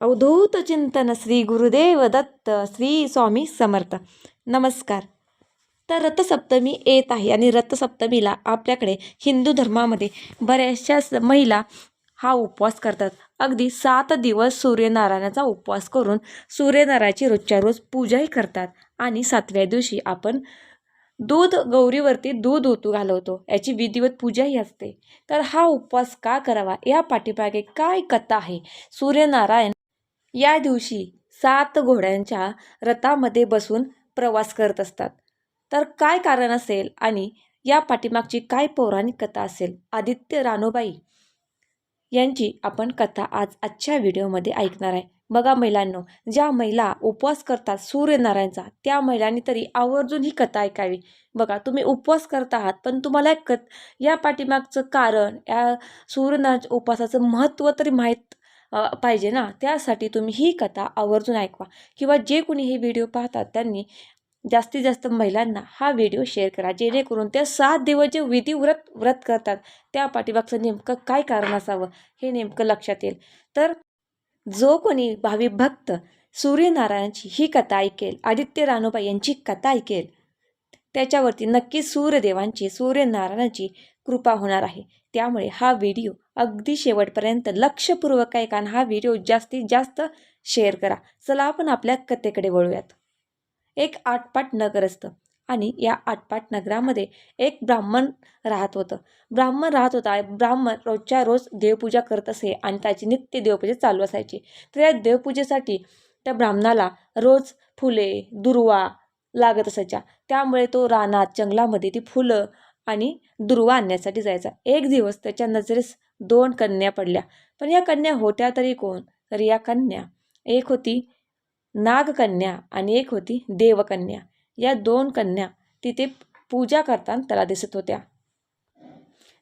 अवधूत चिंतन श्री गुरुदेव दत्त श्री स्वामी समर्थ. नमस्कार. तर रथसप्तमी येत आहे आणि रथसप्तमीला आपल्याकडे हिंदू धर्मामध्ये बऱ्याचशा स- महिला हा उपवास करतात. अगदी सात दिवस सूर्यनारायणाचा उपवास करून सूर्यनारायणाची रोजच्या रोज पूजाही करतात आणि सातव्या दिवशी आपण दूध गौरीवरती दूध ओतू घालवतो. याची विधिवत पूजाही असते. तर हा उपवास का करावा? या पाठीमागे काय कथा आहे? सूर्यनारायण या दिवशी सात घोड्यांच्या रथामध्ये बसून प्रवास करत असतात. तर काय कारण असेल आणि या पाठीमागची काय पौराणिक कथा असेल? आदित्य रानोबाई यांची आपण कथा आज आजच्या व्हिडिओमध्ये ऐकणार आहे. बघा महिलांनो ज्या महिला उपवास करतात सूर्यनारायणचा त्या महिलांनी तरी आवर्जून ही कथा ऐकावी. बघा तुम्ही उपवास करत आहात पण तुम्हाला एक कथ या पाठीमागचं कारण या सूर्यनारायण उपवासाचं महत्त्व तरी माहीत पाहिजे ना. त्यासाठी तुम्ही ही कथा आवर्जून ऐकवा किंवा जे कोणी हे व्हिडिओ पाहतात त्यांनी जास्तीत जास्त महिलांना हा व्हिडिओ शेअर करा. जेणेकरून त्या सात दिवस जे विधी व्रत व्रत करतात त्या पाठीमागचं नेमकं काय कारण असावं हे नेमकं लक्षात येईल. तर जो कोणी भावी भक्त सूर्यनारायणाची ही कथा ऐकेल आदित्य रानोबाई यांची कथा ऐकेल त्याच्यावरती नक्की सूर्यदेवांची सूर्यनारायणाची कृपा होणार आहे. त्यामुळे हा व्हिडिओ अगदी शेवटपर्यंत लक्षपूर्वक ऐका हा व्हिडिओ जास्तीत जास्त शेअर करा. चला आपण आपल्या कथेकडे वळूयात. एक आटपाट नगर असतं आणि या आटपाट नगरामध्ये एक ब्राह्मण राहत होतं. ब्राह्मण राहत होता. ब्राह्मण रोजच्या रोज देवपूजा करत असे आणि त्याची नित्य देवपूजा चालू असायची. तर या देवपूजेसाठी त्या ब्राह्मणाला रोज फुले दुर्वा लागत असायच्या. त्यामुळे तो रानात जंगलामध्ये ती फुलं आणि दुर्वा आणण्यासाठी जायचा. एक दिवस त्याच्या नजरेस दोन कन्या पडल्या. पण या कन्या होत्या तरी कोण? तर या कन्या. एक होती नागकन्या आणि एक होती देवकन्या. या दोन कन्या तिथे पूजा करताना त्याला दिसत होत्या.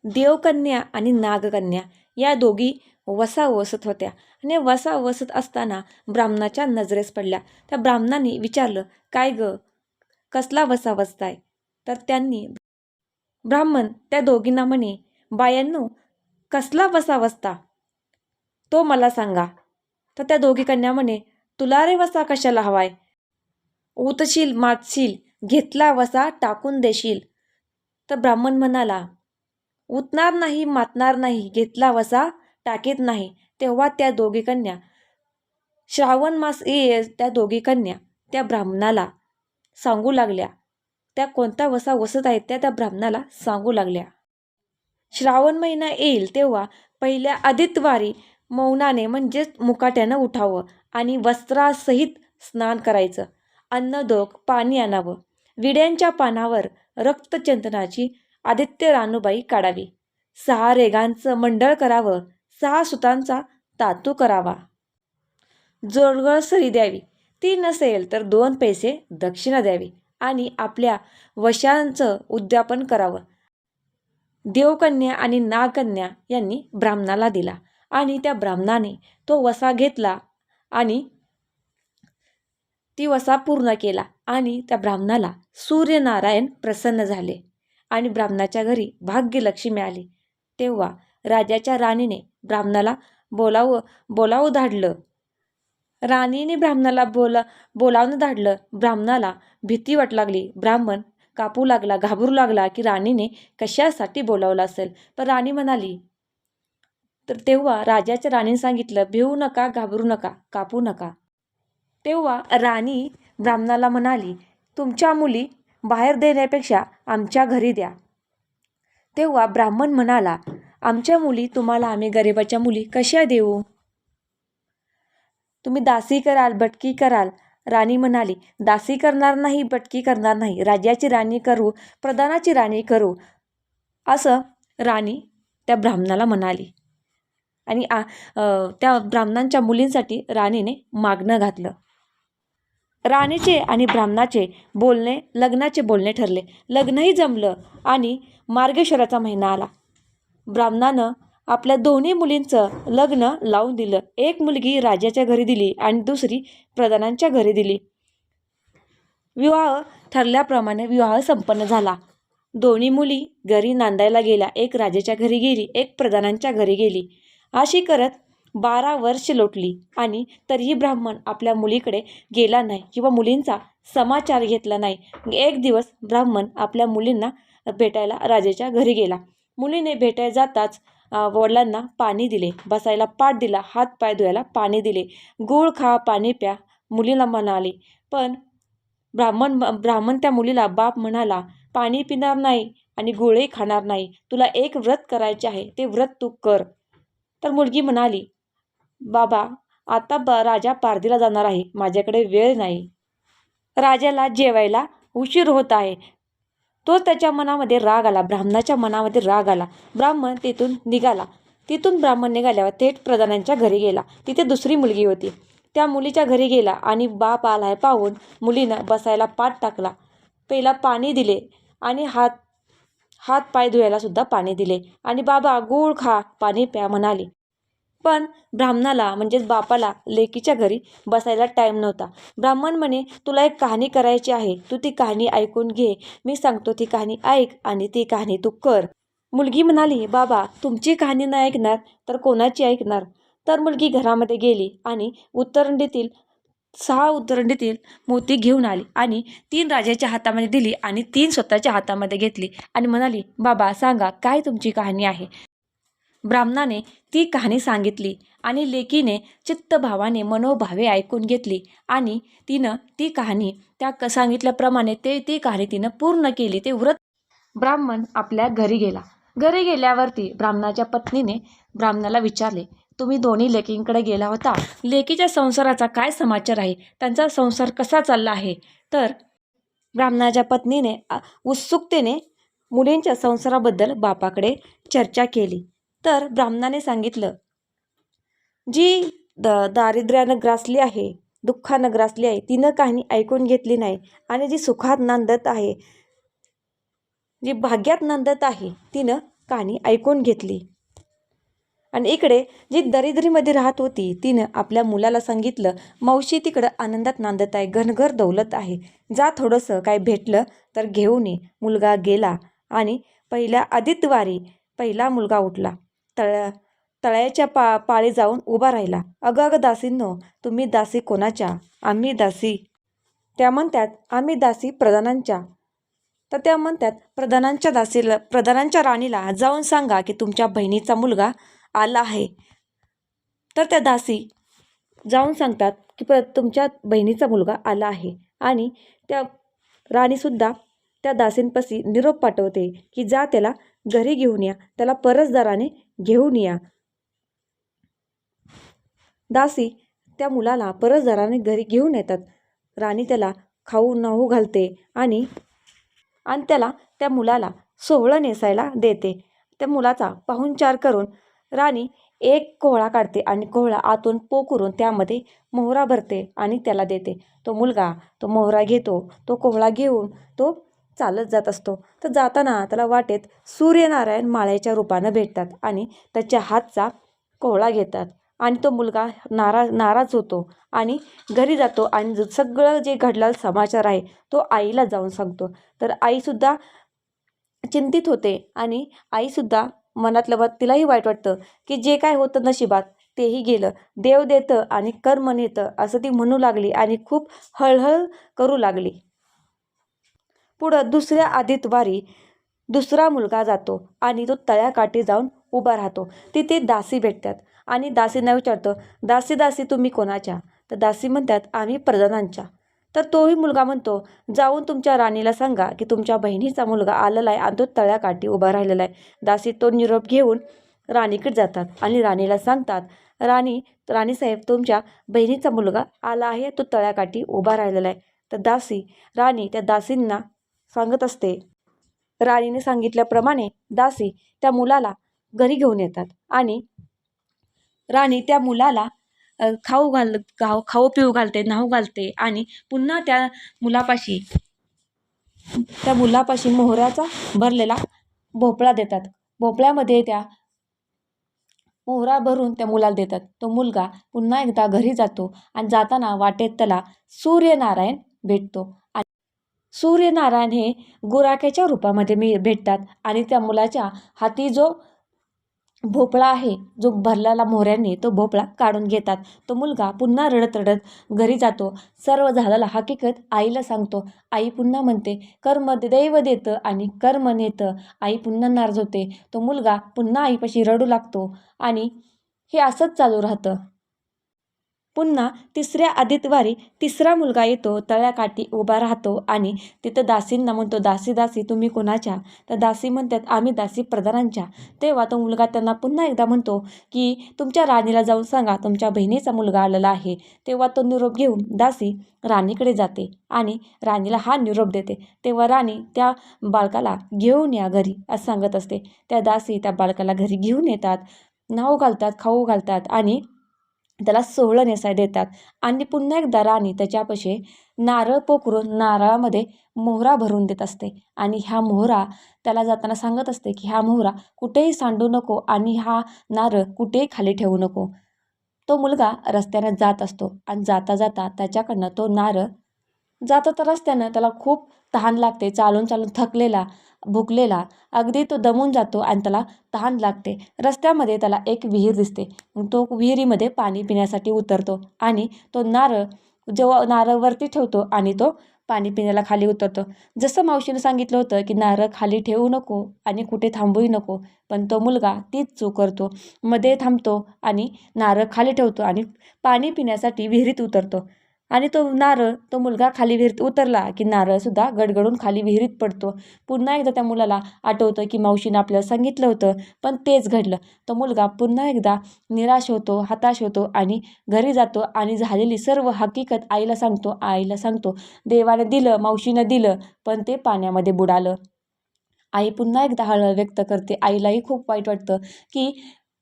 देवकन्या आणि नागकन्या या दोघी वसा वसत होत्या. आणि वसा वसत असताना ब्राह्मणाच्या नजरेस पडल्या. त्या ब्राह्मणाने विचारलं काय ग? कसला वसा वसताय? तर त्यांनी ब्राह्मण त्या दोघींना म्हणे बायांनो कसला वसा वसता तो मला सांगा. तर त्या दोघी कन्या म्हणे तुला रे वसा कशाला हवाय? उतशील मातशील घेतला वसा टाकून देशील. तर ब्राह्मण म्हणाला उतणार नाही मातणार नाही घेतला वसा टाकीत नाही. तेव्हा त्या दोघी कन्या श्रावण मास ये त्या दोघी कन्या त्या ब्राह्मणाला सांगू लागल्या. त्या कोणता वसा वसत आहेत त्या त्या ब्राह्मणाला सांगू लागल्या. श्रावण महिना येईल तेव्हा पहिल्या आदित्यवारी मौनाने म्हणजेच मुकाट्यानं उठावं आणि वस्त्रासहित स्नान करायचं. अन्नदोक पाणी आणावं. विड्यांच्या पानावर रक्तचंदनाची आदित्य रानूबाई काढावी. सहा रेगांचं मंडळ करावं. सहा सुतांचा तातू करावा. जोडगळ सरी द्यावी. ती नसेल तर दोन पैसे दक्षिणा द्यावी. आणि आपल्या वशांचं उद्यापन करावं. देवकन्या आणि नागकन्या यांनी ब्राह्मणाला दिला आणि त्या ब्राह्मणाने तो वसा घेतला आणि ती वसा पूर्ण केला आणि त्या ब्राह्मणाला सूर्यनारायण प्रसन्न झाले आणि ब्राह्मणाच्या घरी भाग्यलक्ष्मी मिळाली तेव्हा राजाच्या राणीने ब्राह्मणाला बोलावं बोलावं धाडलं. राणीने ब्राह्मणाला बोला बोलावून धाडलं. ब्राह्मणाला भीती वाट लागली. ब्राह्मण कापू लागला घाबरू लागला की राणीने कशासाठी बोलावलं असेल? पण राणी म्हणाली तर तेव्हा राजाच्या राणीने सांगितलं भिवू नका घाबरू नका कापू नका. तेव्हा राणी ब्राह्मणाला म्हणाली तुमच्या मुली बाहेर देण्यापेक्षा आमच्या घरी द्या. तेव्हा ब्राह्मण म्हणाला आमच्या मुली तुम्हाला आम्ही गरिबाच्या मुली कशा देऊ? तुम्ही दासी कराल बटकी कराल. राणी म्हणाली दासी करणार नाही बटकी करणार नाही. राज्याची राणी करू प्रधानाची राणी करू. असं राणी त्या ब्राह्मणाला म्हणाली. आणि आ त्या ब्राह्मणांच्या मुलींसाठी राणीने मागणं घातलं. राणीचे आणि ब्राह्मणाचे बोलणे लग्नाचे बोलणे ठरले. लग्नही जमलं आणि मार्गेश्वराचा महिना आला. ब्राह्मणानं आपल्या दोन्ही मुलींचं लग्न लावून दिलं. एक मुलगी राजाच्या घरी दिली आणि दुसरी प्रधानांच्या घरी दिली. विवाह ठरल्याप्रमाणे विवाह संपन्न झाला. दोन्ही मुली घरी नांदायला गेल्या. एक राजाच्या घरी गेली एक प्रधानांच्या घरी गेली. अशी करत बारा वर्ष लोटली आणि तरीही ब्राह्मण आपल्या मुलीकडे गेला नाही किंवा मुलींचा समाचार घेतला नाही. एक दिवस ब्राह्मण आपल्या मुलींना भेटायला राजाच्या घरी गेला. मुलीने भेटायला जाताच वडिलांना पाणी दिले. बसायला पाठ दिला. हात पाय धुवायला पाणी दिले. गोळ खा पाणी प्या मुलीला म्हणाले. पण ब्राह्मण ब्राह्मण त्या मुलीला बाप म्हणाला पाणी पिणार नाही आणि गोळेही खाणार नाही. तुला एक व्रत करायचे आहे. ते व्रत तू कर. तर मुलगी म्हणाली बाबा आता ब राजा पारदीला जाणार आहे. माझ्याकडे वेळ नाही. राजाला जेवायला उशीर होत आहे. तो त्याच्या मनामध्ये राग आला. ब्राह्मणाच्या मनामध्ये राग आला. ब्राह्मण तिथून निघाला. तिथून ब्राह्मण निघाल्यावर थेट प्रधानांच्या घरी गेला. तिथे दुसरी मुलगी होती. त्या मुलीच्या घरी गेला आणि बाप आलाय पाहून मुलीनं बसायला पाठ टाकला. पहिला पाणी दिले आणि हात हात पाय धुवायला सुद्धा पाणी दिले. आणि बाबा गूळ खा पाणी प्या म्हणाले. पण ब्राह्मणाला म्हणजेच बापाला लेकीच्या घरी बसायला टाईम नव्हता. ब्राह्मण म्हणे तुला एक कहाणी करायची आहे. तू ती कहाणी ऐकून घे. मी सांगतो ती कहाणी ऐक आणि ती कहाणी तू कर. मुलगी म्हणाली बाबा तुमची कहाणी नाही ऐकणार तर कोणाची ऐकणार? तर मुलगी घरामध्ये गेली आणि उत्तरंडीतील सहा उत्तरंडीतील मोती घेऊन आली आणि तीन राजाच्या हातामध्ये दिली आणि तीन स्वतःच्या हातामध्ये घेतली आणि म्हणाली बाबा सांगा काय तुमची कहाणी आहे? ब्राह्मणाने ती कहाणी सांगितली आणि लेकीने चित्तभावाने मनोभावे ऐकून घेतली आणि तिनं ती कहाणी त्या क सांगितल्याप्रमाणे ते ती कहाणी तिनं पूर्ण केली. ते व्रत ब्राह्मण आपल्या घरी गेला. घरी गेल्यावरती ब्राह्मणाच्या पत्नीने ब्राह्मणाला विचारले तुम्ही दोन्ही लेकींकडे गेला होता? लेकीच्या संसाराचा काय समाचार आहे? त्यांचा संसार कसा चालला आहे? तर ब्राह्मणाच्या पत्नीने उत्सुकतेने मुलींच्या संसाराबद्दल बापाकडे चर्चा केली. तर ब्राह्मणाने सांगितलं जी द दारिद्र्यानं ग्रासली आहे दुःखानं ग्रासली आहे तिनं काही ऐकून घेतली नाही आणि जी सुखात नांदत आहे जी भाग्यात नांदत आहे तिनं कहाणी ऐकून घेतली. आणि इकडे जी दरिद्रीमध्ये राहत होती तिनं आपल्या मुलाला सांगितलं मावशी तिकडं आनंदात नांदत आहे घनघर दौलत आहे. जा थोडंसं काय भेटलं तर घेऊन ये. मुलगा गेला आणि पहिल्या आदित्यवारी पहिला मुलगा उठला. तळ्या तळ्याच्या पा पाळी जाऊन उभा राहिला. अगं अगं दासींनो तुम्ही दासी कोणाच्या? आम्ही दासी. त्या म्हणतात आम्ही दासी प्रधानांच्या. तर त्या म्हणतात प्रधानांच्या दासीला प्रधानांच्या राणीला जाऊन सांगा की तुमच्या बहिणीचा मुलगा आला आहे. तर त्या दासी जाऊन सांगतात की प्र तुमच्या बहिणीचा मुलगा आला आहे आणि त्या राणीसुद्धा त्या दासींपाशी निरोप पाठवते की जा त्याला घरी घेऊन या. त्याला परसदाराने घेऊन या. दासी त्या मुलाला परसदाराने घरी घेऊन येतात. राणी त्याला खाऊ नाहू घालते आणि आणि त्याला त्या मुलाला सोहळं नेसायला देते. त्या मुलाचा पाहुणचार करून राणी एक कोहळा काढते आणि कोहळा आतून पोकरून त्यामध्ये मोहरा भरते आणि त्याला देते. तो मुलगा तो मोहरा घेतो तो कोहळा घेऊन तो चालत जात असतो. तर जाताना त्याला वाटेत सूर्यनारायण माळ्याच्या रूपानं भेटतात आणि त्याच्या हातचा कोहळा घेतात. आणि तो मुलगा नारा नाराज होतो आणि घरी जातो आणि ज- सगळं जे घडलेलं समाचार आहे तो आईला जाऊन सांगतो. तर आईसुद्धा चिंतित होते आणि आईसुद्धा मनातलं मत तिलाही वाईट वाटतं की जे काय होतं नशिबात तेही गेलं. देव देतं आणि कर्म नेतं असं ती म्हणू लागली आणि खूप हळहळ करू लागली. पुढं दुसऱ्या आदितवारी दुसरा मुलगा जातो आणि तो तळ्याकाठी जाऊन उभा राहतो. तिथे दासी भेटतात आणि दासींना विचारतं दासी दासी तुम्ही कोणाच्या? तर दासी म्हणतात आम्ही प्रधानांच्या. तर तोही मुलगा म्हणतो जाऊन तुमच्या राणीला सांगा की तुमच्या बहिणीचा मुलगा आलेला आहे आणि तो तळ्याकाठी उभा राहिलेला आहे दासी तो निरोप घेऊन राणीकडे जातात आणि राणीला सांगतात राणी राणीसाहेब तुमच्या बहिणीचा मुलगा आला आहे तो तळ्याकाठी उभा राहिलेला आहे तर दासी राणी त्या दासींना सांगत असते. राणीने सांगितल्याप्रमाणे दासी त्या मुलाला घरी घेऊन येतात आणि राणी त्या मुलाला खाऊ घाल खाऊ खाऊ पिऊ घालते न्हाऊ घालते आणि पुन्हा त्या मुलापाशी त्या मुलापाशी मोहऱ्याचा भरलेला भोपळा देतात. भोपळ्यामध्ये त्या मोहरा भरून त्या मुलाला देतात. तो मुलगा पुन्हा एकदा घरी जातो आणि जाताना वाटेत त्याला सूर्यनारायण भेटतो. सूर्यनारायण हे गुराख्याच्या रूपामध्ये मी भेटतात आणि त्या मुलाच्या हाती जो भोपळा आहे जो भरलेला मोहऱ्यांनी तो भोपळा काढून घेतात. तो मुलगा पुन्हा रडत रडत घरी जातो. सर्व झालेला हकीकत आईला सांगतो. आई पुन्हा म्हणते कर्म दैव देतं आणि कर्म नेतं. आई पुन्हा नाराज होते तो मुलगा पुन्हा आईपाशी रडू लागतो आणि हे असंच चालू राहतं. पुन्हा तिसऱ्या आदितवारी तिसरा मुलगा येतो तळ्याकाठी उभा राहतो आणि तिथं दासींना म्हणतो दासी दासी तुम्ही कोणाच्या? तर दासी म्हणतात आम्ही दासी प्रधानांच्या. तेव्हा तो मुलगा त्यांना पुन्हा एकदा म्हणतो की तुमच्या राणीला जाऊन सांगा तुमच्या बहिणीचा मुलगा आलेला आहे. तेव्हा तो निरोप घेऊन दासी राणीकडे जाते आणि राणीला हा निरोप देते. तेव्हा राणी त्या बाळकाला घेऊन या घरी असं सांगत असते. त्या दासी त्या बाळकाला घरी घेऊन येतात नाव घालतात खाऊ घालतात आणि त्याला सोहळं नेसाय देतात. आणि पुन्हा एकदा राणी त्याच्यापाशी नारळ पोखरून नारळामध्ये मोहरा भरून देत असते. आणि ह्या मोहरा त्याला जाताना सांगत असते की ह्या मोहरा कुठेही सांडू नको आणि हा नारळ कुठेही खाली ठेवू नको. तो मुलगा रस्त्याने जात असतो आणि जाता जाता त्याच्याकडनं तो नारळ जाता तर रस्त्यानं त्याला खूप तहान लागते चालून चालून थकलेला. भुकलेला अगदी तो दमून जातो आणि त्याला तहान लागते. रस्त्यामध्ये त्याला एक विहीर दिसते. तो विहिरीमध्ये पाणी पिण्यासाठी उतरतो आणि तो नारळ जेव्हा नारळ वरती ठेवतो आणि तो पाणी पिण्याला खाली उतरतो. जसं मावशीनं सांगितलं होतं की नारळ खाली ठेवू नको आणि कुठे थांबूही नको पण तो मुलगा तीच चूक करतो. मध्ये थांबतो आणि नारळ खाली ठेवतो आणि पाणी पिण्यासाठी विहिरीत उतरतो. आणि तो नारळ तो मुलगा खाली विहिरीत उतरला की नारळसुद्धा गडगडून खाली विहिरीत पडतो. पुन्हा एकदा त्या मुलाला आठवतं की मावशीनं आपल्याला सांगितलं होतं पण तेच घडलं. तो मुलगा पुन्हा एकदा निराश होतो हताश होतो आणि घरी जातो आणि झालेली सर्व हकीकत आईला सांगतो आईला सांगतो. देवानं दिलं मावशीनं दिलं पण ते पाण्यामध्ये बुडालं. आई पुन्हा एकदा हळहळ व्यक्त करते. आईलाही खूप वाईट वाटतं की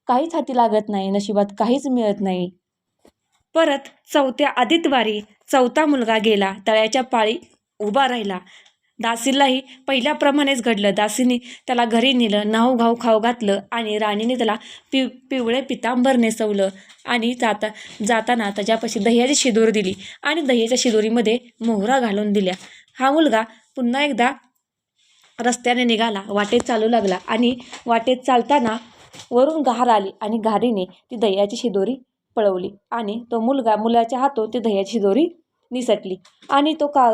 काहीच हाती लागत नाही नशिबात काहीच मिळत नाही. परत चौथ्या आदितवारी चौथा मुलगा गेला. तळ्याच्या पाळी उभा राहिला. दासीलाही पहिल्याप्रमाणेच घडलं. दासीने त्याला घरी नेलं नाहू घाऊ खाऊ घातलं आणि राणीने त्याला पिव पिवळे पितांबर नेसवलं आणि जाता जाताना त्याच्यापाशी दह्याची शिदोरी दिली आणि दह्याच्या शिदोरीमध्ये मोहरा घालून दिल्या. हा मुलगा पुन्हा एकदा रस्त्याने निघाला. वाटेत चालू लागला आणि वाटेत चालताना वरून घार आली आणि घारीने ती दह्याची शिदोरी पळवली आणि तो मुलगा मुलाच्या हातून ती दह्याची दोरी निसटली आणि तो का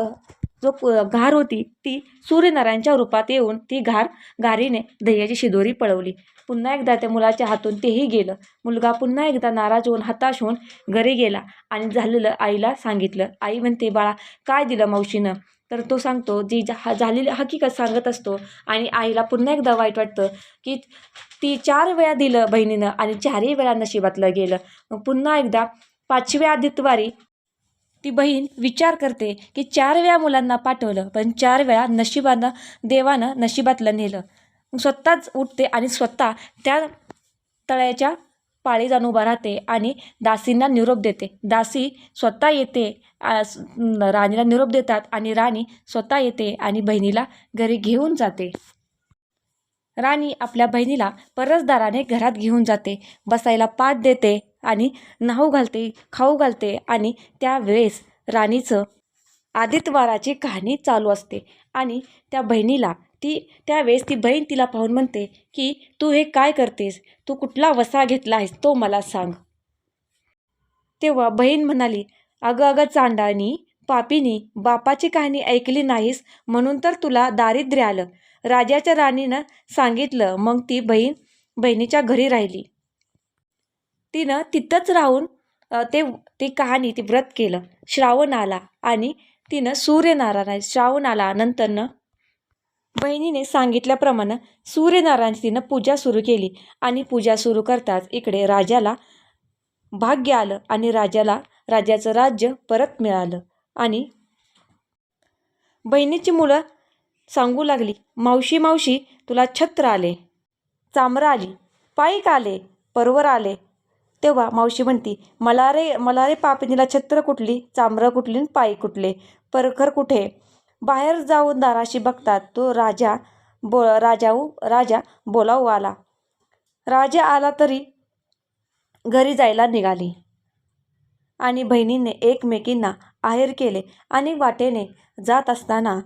जो घार होती ती सूर्यनारायणच्या रूपात येऊन ती घार घारीने दह्याची शिदोरी पळवली. पुन्हा एकदा त्या मुलाच्या हातून तेही गेलं. मुलगा पुन्हा एकदा नाराज होऊन हताश होऊन घरी गेला आणि झालेलं आईला सांगितलं. आई म्हणते बाळा काय दिलं मावशीनं? तर तो सांगतो जी जा झालेली हकीकत सांगत असतो आणि आईला पुन्हा एकदा वाईट वाटतं की ती चार वेळा दिलं बहिणीनं आणि चारही वेळा नशिबातलं गेलं. मग पुन्हा एकदा पाचव्या आदित्यवारी ती बहीण विचार करते की चार वेळा मुलांना पाठवलं पण चार वेळा नशिबानं देवानं नशिबातलं नेलं. स्वतःच उठते आणि स्वतः त्या तळ्याच्या पाळी जाऊन उभा राहते आणि दासींना निरोप देते. दासी स्वतः येते राणीला निरोप देतात आणि राणी स्वतः येते आणि बहिणीला घरी घेऊन जाते. राणी आपल्या बहिणीला परसदाराने घरात घेऊन जाते. बसायला पाठ देते आणि नाहू घालते खाऊ घालते आणि त्यावेळेस राणीचं आदित्यवाराची कहाणी चालू असते आणि त्या बहिणीला ती त्यावेळेस ती बहीण तिला पाहून म्हणते की तू हे काय करतेस? तू कुठला वसा घेतला आहेस तो मला सांग. तेव्हा बहीण म्हणाली अगं अगं चांडानी पापीनी बापाची कहाणी ऐकली नाहीस म्हणून तर तुला दारिद्र्य आलं. राजाच्या राणीनं सांगितलं मग ती बहीण बहिणीच्या घरी राहिली. तिनं तिथंच राहून ते ती कहाणी ती व्रत केलं. श्रावण आला आणि तिनं सूर्यनारायण श्रावण आला नंतरनं बहिणीने सांगितल्याप्रमाणे सूर्यनारायण तिनं पूजा सुरू केली आणि पूजा सुरू करताच इकडे राजाला भाग्य आलं आणि राजाला राजाचं राज्य परत मिळालं आणि बहिणीची मुलं सांगू लागली मावशी मावशी तुला छत्र आले चामरं आली पाईक आले परवर आले. तेव्हा मावशी म्हणती मला रे मला रे पापिनीला छत्र कुठली चामरं कुठली पायी कुठले परखर कुठे? बाहेर जाऊन दाराशी बघतात. तो राजा बो राजाऊ राजा बोलावू आला राजा आला तरी घरी जायला निघाली. आणि बहिणीने एकमेकींना आहेर केले आणि वाटेने जात असताना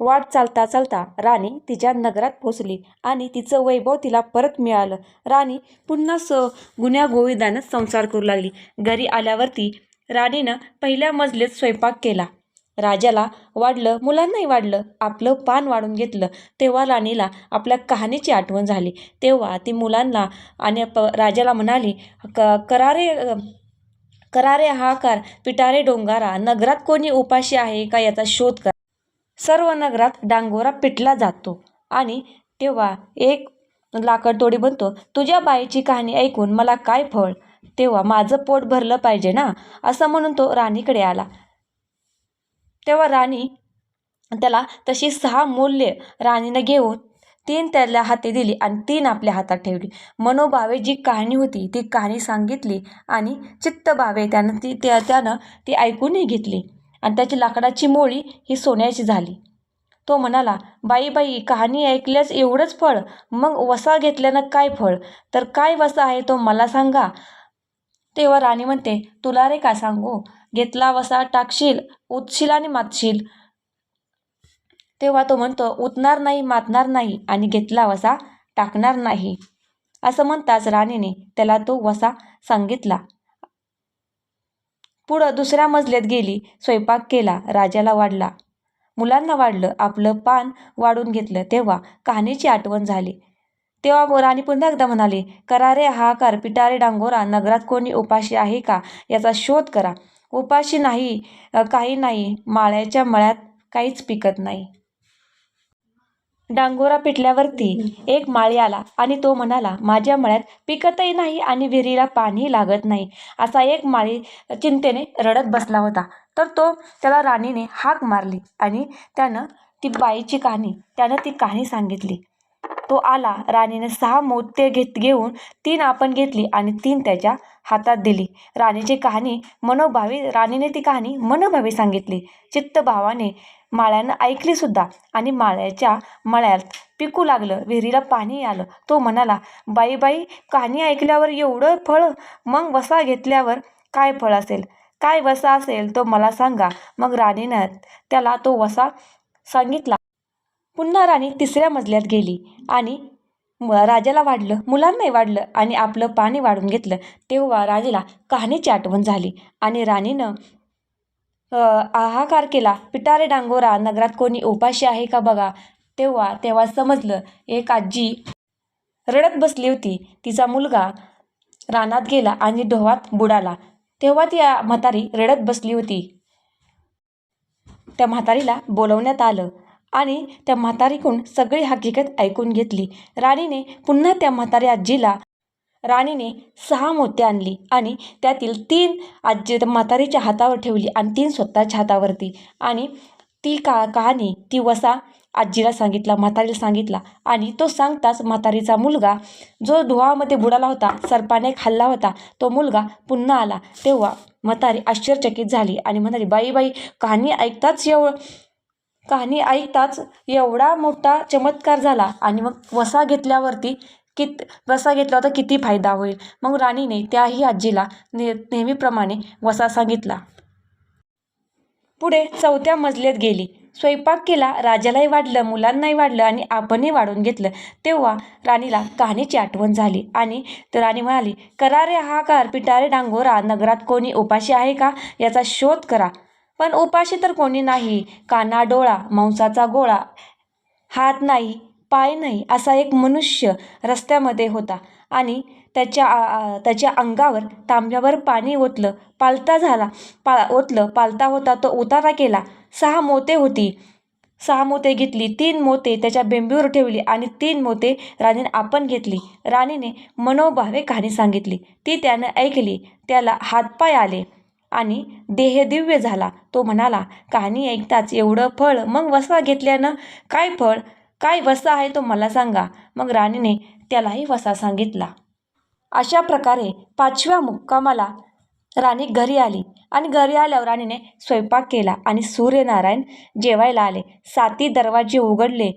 वाट चालता चालता राणी तिच्या नगरात पोचली आणि तिचं वैभव तिला परत मिळालं. राणी पुन्हा स गुण्यागोविंदानं संसार करू लागली. घरी आल्यावरती राणीनं पहिल्या मजलेत स्वयंपाक केला. राजाला वाढलं मुलांनाही वाढलं आपलं पान वाढून घेतलं. तेव्हा राणीला आपल्या कहाणीची आठवण झाली. तेव्हा ती मुलांना आणि प राजाला म्हणाली क करारे करारे हाकार पिटारे डोंगारा नगरात कोणी उपाशी आहे का याचा शोध कर. सर्व नगरात डांगोरा पिटला जातो आणि तेव्हा एक लाकडतोडी बनतो तुझ्या बाईची कहाणी ऐकून मला काय फळ? तेव्हा माझं पोट भरलं पाहिजे ना? असं म्हणून तो राणीकडे आला. तेव्हा राणी त्याला तशी सहा मूल्य राणीनं घेऊन तीन त्याला हाती दिली आणि तीन आपल्या हातात ठेवली. मनोभावे जी कहाणी होती ती कहाणी सांगितली आणि चित्तभावे त्यानं ती त्या त्यानं ती ऐकूनही घेतली आणि त्याची लाकडाची मोळी ही सोन्याची झाली. तो म्हणाला बाई बाई कहाणी ऐकल्यास एवढंच फळ मग वसा घेतल्यानं काय फळ? तर काय वसा आहे तो मला सांगा. तेव्हा राणी म्हणते तुला रे का सांगू? घेतला वसा टाकशील उतशील आणि मातशील. तेव्हा तो म्हणतो उतणार नाही मातणार नाही आणि घेतला वसा टाकणार नाही. असं म्हणताच राणीने त्याला तो वसा सांगितला. पुढं दुसऱ्या मजल्यात गेली स्वयंपाक केला राजाला वाढला. मुलांना वाढलं आपलं पान वाढून घेतलं तेव्हा कहाणीची आठवण झाली. तेव्हा राणी पुन्हा एकदा म्हणाली करारे हाकार पिटारे डांगोरा नगरात कोणी उपाशी आहे का? याचा शोध करा. उपाशी नाही काही नाही. माळ्याच्या मळ्यात काहीच पिकत नाही. डांगोरा पिटल्यावरती एक माळी आला आणि तो म्हणाला माझ्या मळ्यात पिकतही नाही आणि विहिरीला पाणी लागत नाही. असा एक माळी चिंतेने रडत बसला होता. तर तो त्याला राणीने हाक मारली आणि त्यानं ती बाईची कहाणी त्यानं ती कहाणी सांगितली. तो आला. राणीने सहा मोत्य घेत घेऊन तीन आपण घेतली आणि तीन त्याच्या हातात दिली. राणीची कहाणी मनोभावी राणीने ती कहाणी मनोभावी सांगितली. चित्तभावाने माळ्यानं ऐकली सुद्धा आणि माळ्याच्या मळ्यात पिकू लागलं. विहिरीला पाणी आलं. तो म्हणाला बाई बाई कहाणी ऐकल्यावर एवढं फळ? मग वसा घेतल्यावर काय फळ असेल? काय वसा असेल तो मला सांगा. मग राणीनं त्याला तो वसा सांगितला. पुन्हा राणी तिसऱ्या मजल्यात गेली आणि म- राजाला वाढलं मुलांनाही वाढलं आणि आपलं पाणी वाढून घेतलं. तेव्हा राजाला कहाणीची आठवण झाली आणि राणीनं आहाकार केला पिटारे डांगोरा नगरात कोणी उपाशी आहे का बघा? तेव्हा तेव्हा समजलं एक आजी रडत बसली होती. तिचा मुलगा रानात गेला आणि डोहात बुडाला. तेव्हा ती म्हातारी रडत बसली होती. त्या म्हातारीला बोलवण्यात आलं. आणि त्या म्हातारीकडून सगळी हकीकत ऐकून घेतली. राणीने पुन्हा त्या म्हातारी आजीला राणीने सहा मोती आणली आणि त्यातील तीन आजी त्या म्हातारीच्या हातावर ठेवली आणि तीन स्वतःच्या हातावरती. आणि ती का कहाणी ती वसा आजीला सांगितला म्हातारीला सांगितला आणि तो सांगताच म्हातारीचा मुलगा जो धुवामध्ये बुडाला होता सर्पाने खाल्ला होता तो मुलगा पुन्हा आला. तेव्हा म्हातारी आश्चर्यचकित झाली आणि म्हणाली बाई बाई कहाणी ऐकताच एवढं कहाणी ऐकताच एवढा मोठा चमत्कार झाला आणि मग वसा घेतल्यावरती कित वसा घेतला होता किती फायदा होईल. मग राणीने त्याही आजीला ने नेहमीप्रमाणे वसा सांगितला. पुढे चौथ्या मजल्यात गेली. स्वयंपाक केला राजालाही वाढलं मुलांनाही वाढलं आणि आपणही वाढून घेतलं. तेव्हा राणीला कहाणीची आठवण झाली आणि तर राणी म्हणाली करारे हाकार पिटारे डांगोरा नगरात कोणी उपाशी आहे का? याचा शोध करा. पण उपाशी तर कोणी नाही. काना डोळा मांसाचा गोळा. हात नाही पाय नाही असा एक मनुष्य रस्त्यामध्ये होता आणि त्याच्या त्याच्या अंगावर तांब्यावर पाणी ओतलं पालता झाला. पा ओतलं पालता होता तो उतारा केला. सहा मोते होती. सहा मोते घेतली तीन मोते त्याच्या बेंबीवर ठेवली आणि तीन मोते राणीने आपण घेतली. राणीने मनोभावे कहाणी सांगितली. ती त्यानं ऐकली. त्याला हातपाय आले. आणि देह दिव्य झाला. तो म्हणाला कहाणी ऐकताच एवढं फळ मग वसा घेतल्यानं काय फळ? काय वसा आहे तो मला सांगा. मग राणीने त्यालाही वसा सांगितला. अशा प्रकारे पाचव्या मुक्कामाला राणी घरी आली आणि घरी आल्यावर राणीने स्वयंपाक केला आणि सूर्यनारायण जेवायला आले. साती दरवाजे उघडले.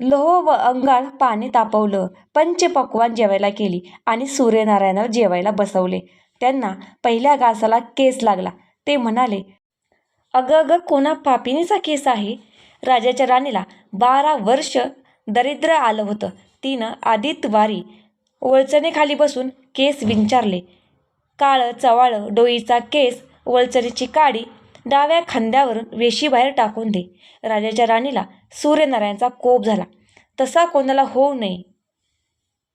लोह व अंगाळ पाणी तापवलं. पंचपक्वान जेवायला केली आणि सूर्यनारायणावर जेवायला बसवले. त्यांना पहिल्या घासाला केस लागला. ते म्हणाले अगं अगं कोणा पापिनीचा केस आहे राजाच्या राणीला बारा वर्ष दरिद्र आलं होतं. तिनं आदित्यवारी वळचणीखाली बसून केस विंचारले. काळं चवाळं डोईचा केस वळचणीची काडी डाव्या खांद्यावरून वेशीबाहेर टाकून दे. राजाच्या राणीला सूर्यनारायणचा कोप झाला. तसा कोणाला होऊ नये.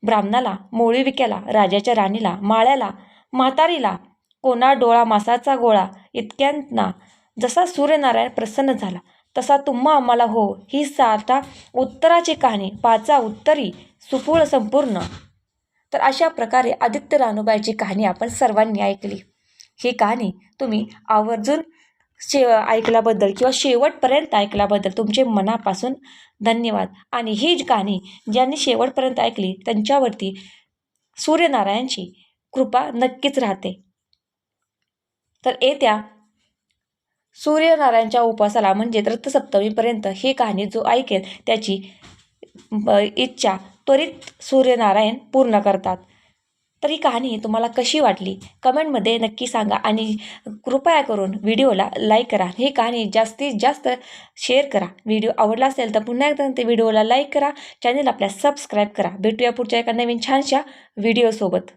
ब्राह्मणाला मोळी विक्याला राजाच्या राणीला माळ्याला म्हातारीला कोणा डोळा मासाचा गोळा इतक्यांना जसा सूर्यनारायण प्रसन्न झाला तसा तुम्हा आम्हाला हो ही सारता उत्तराची कहाणी पाचा उत्तरी सुपूळ संपूर्ण. तर अशा प्रकारे आदित्य रानूबाईची कहाणी आपण सर्वांनी ऐकली. ही कहाणी तुम्ही आवर्जून शे ऐकल्याबद्दल किंवा शेवटपर्यंत ऐकल्याबद्दल तुमचे मनापासून धन्यवाद. आणि ही जी कहाणी ज्यांनी शेवटपर्यंत ऐकली त्यांच्यावरती सूर्यनारायणची कृपा नक्कीच राहते. तर येत्या सूर्यनारायणच्या उपवासाला म्हणजे रथसप्तमीपर्यंत ही कहाणी जो ऐकेल त्याची ब- इच्छा त्वरित सूर्यनारायण पूर्ण करतात. तर ही कहाणी तुम्हाला कशी वाटली? कमेंटमध्ये नक्की सांगा आणि कृपया करून व्हिडिओला लाईक करा. ही कहाणी जास्तीत जास्त शेअर करा. व्हिडिओ आवडला असेल तर पुन्हा एकदा ते व्हिडिओला लाईक करा. चॅनल आपल्या सबस्क्राईब करा. भेटूया पुढच्या एका नवीन छानशा व्हिडिओसोबत.